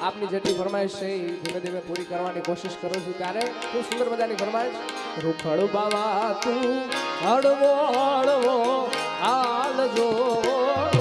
આપની જેટલી ફરમાઈશ છે એ ધીમે ધીમે પૂરી કરવાની કોશિશ કરું છું ત્યારે ખૂબ સુંદર મજાની ફરમાઈશ. રૂખડ બાવા તું, હળવો હળવો હાલજો રૂખડ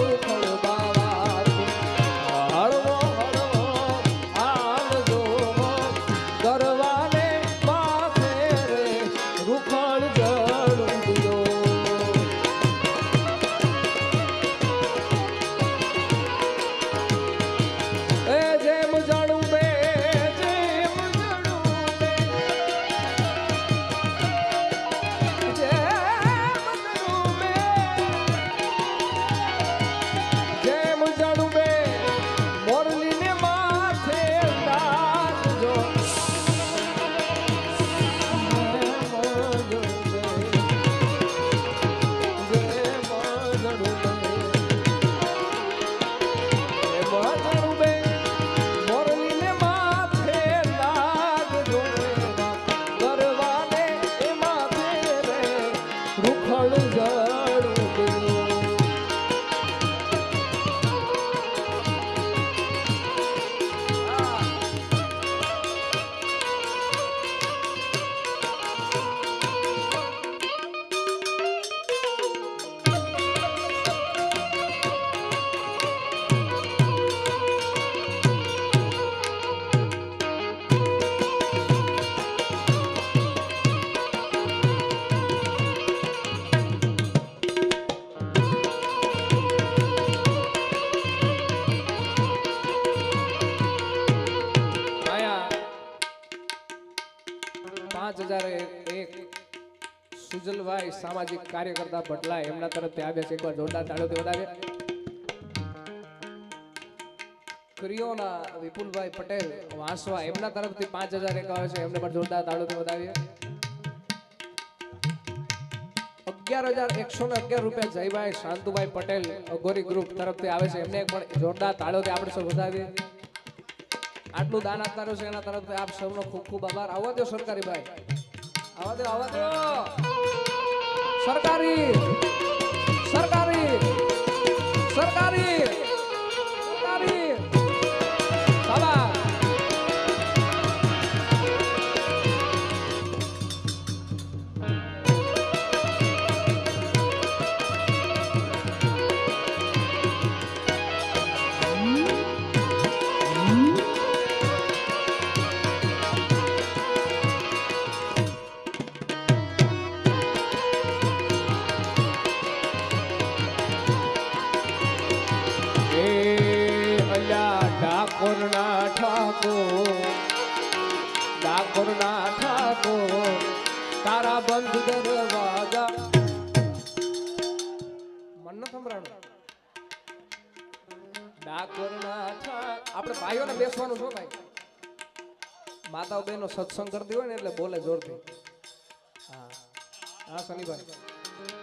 સામાજિક કાર્યકર્તા ભટલા એમના તરફથી આવ્યા છે એકવાર જોરદાર તાળીઓથી વધારે ક્રિયોના વિપુલભાઈ પટેલ વાંસવા એમના તરફથી પાંચ હજાર એક આવે છે. એમને પણ જોરદાર તાળીઓથી વધાવીએ. અગિયાર હજાર એકસો ને અગિયાર રૂપિયા જયભાઈ શાંતુભાઈ પટેલ અઘોરી ગ્રુપ તરફથી આવે છે. એમને પણ જોરદાર તાળીઓથી આપણે સૌ આટલું દાન એના તરફથી આપ સૌનો ખૂબ ખૂબ આભાર. આવવા દો સરકારી ભાઈ. આવવા દો સરકારી સરકારી સરકારી. ડાકોરના ઠાકોર ડાકોરના ઠાકોર, તારા બંધ દરવાજા. મન સંભળાણું. ડાકોરના આપણે ભાઈઓને બેસવાનું છો માતાઓ બહેનો સત્સંગ કરતી હોય ને એટલે બોલે જોરથી. હા હા શનિભાઈ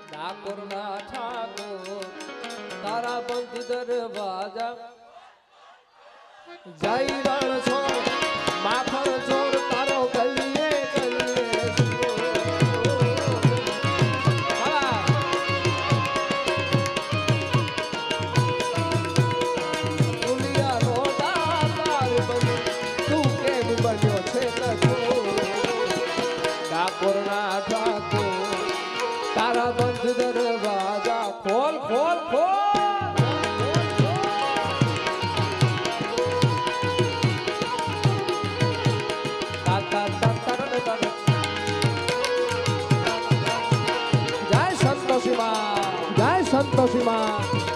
ડાકોરના ઠાકોર, તારા બંધ દરવાજા. જય માં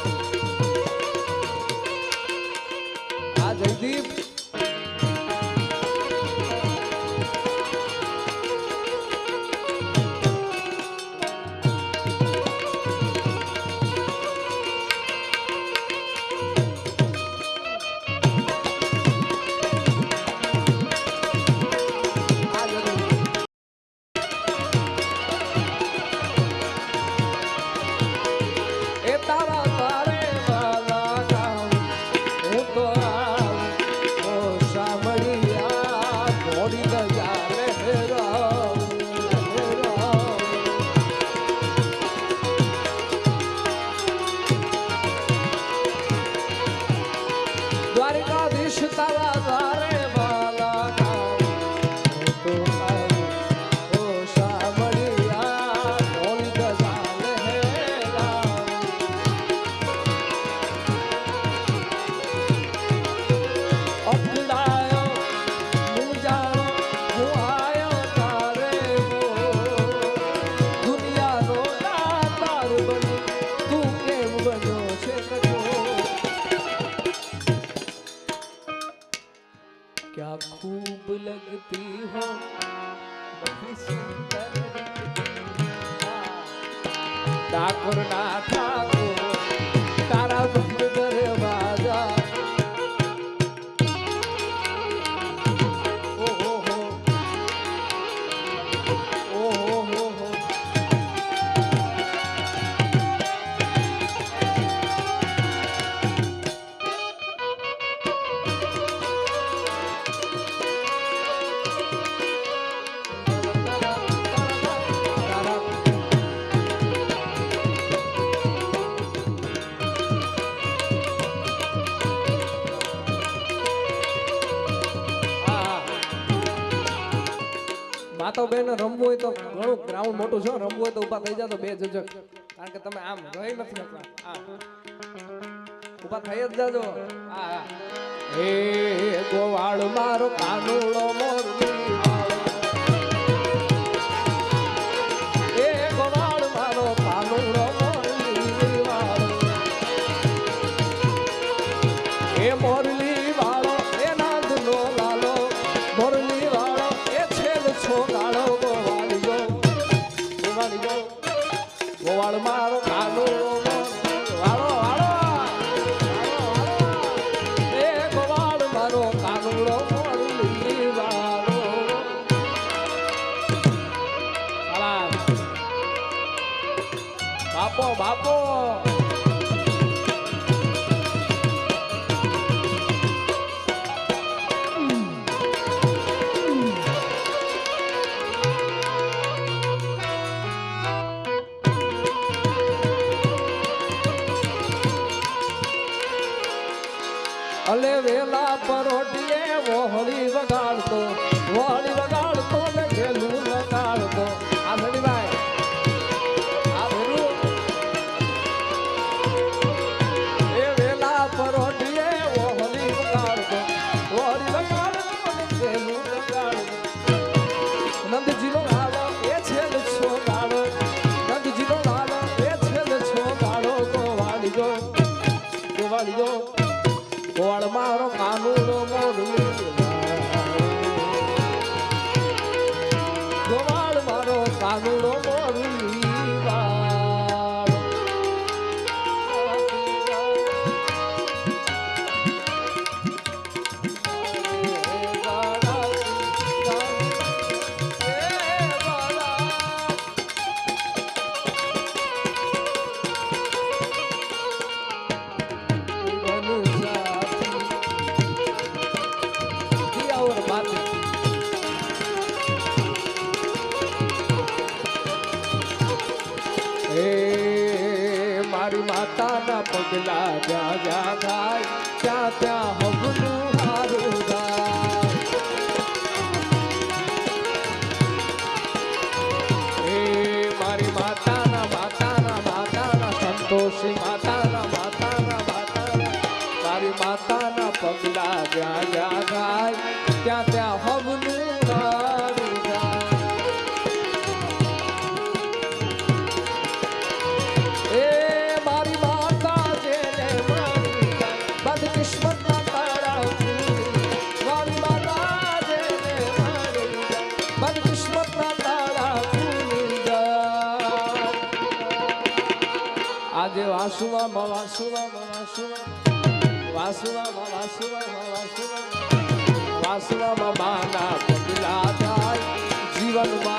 માતો બેન રમવું હોય તો ઘણું ગ્રાઉન્ડ મોટું છે. રમવું હોય તો ઊભા થઈ તો બે જજો. કારણ કે તમે આમ રહી નથી આ ઊભા થઈ જ જાજો. આ આ. હે ગોવાળ, મારો કાનુડો મોરલી મોરલી બાપો બાપો. અલે વેલા પરોટીએ ગોળ મારો કાનુડો મોરલી એ મારી માતાના પગલા જ્યાં જ્યાં થાય, ત્યાં ત્યાં હવનું હારું ગાય એ મારી માતાના માતાના માતાના સંતોષી, માતાના માતાના માતાના. મારી માતાના પગલા જ્યાં જ્યાં થાય, ત્યાં ત્યાં આજે વાસુમાં વાસુમાં વાસુવા વાસુમાં વાસુમાં વાસુવા વાસુમાં માના પગલા થાય જીવનમાં